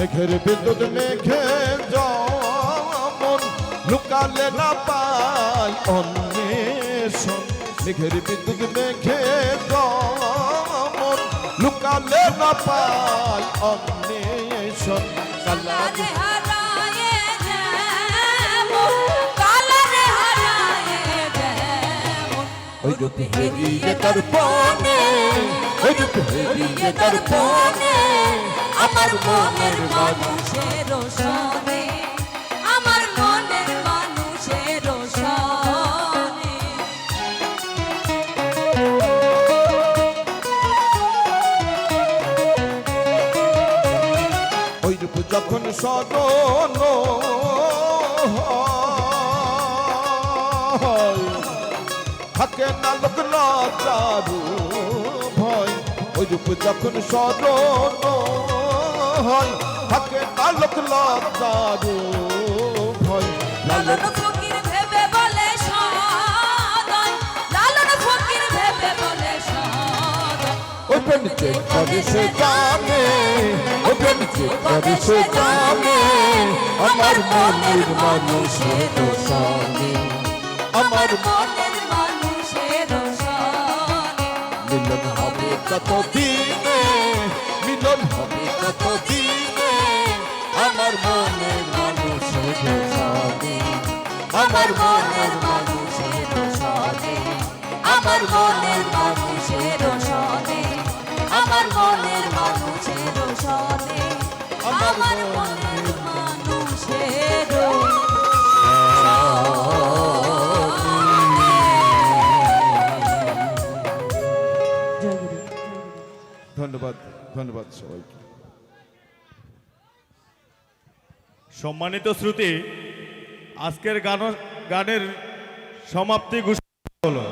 বিদ্যুৎ মেঘে যেমন লুকালে না পাই অন্বেষণ। মেঘের বিদ্যুৎ মেঘে যেমন লুকালে না পাই অন্বেষণ। কালা কালারে হারায়ে যেমন কালারে হারায়ে যেমন। ওই রূপ হেরিয়ে তার পনে ওই রূপ হেরিয়ে তার পনে আমার মনের মানুষের সনে, আমার মনের মানুষের সনে। ওই রূপ যখন সদন থাকে না লোক লজ্জারু ভয়। ওই রূপ যখন সদন হয় থাকে না লোক লজ্জারু ভয় লালন ফকির ভেবে বলে সদয় লালন ফকির ভেবে বলে সদয়। ওই প্রেমিকে করে জানে ওই প্রেমিকে করে জানে আমার মনের মানুষের সঙ্গে। আমার মনের মানুষের সনে মিলন হবে কত দিনে মিলন হবে কত দিনে আমার মনের মানুষের আমার মনের মানুষের সঙ্গে আমার মনের মানুষের সনে আমার মনের মানুষের সনে আমার মনের ধন্যবাদ ধন্যবাদ সবাইকে। সম্মানিত শ্রুতি আজকের গান গানের সমাপ্তি ঘোষণা হলো।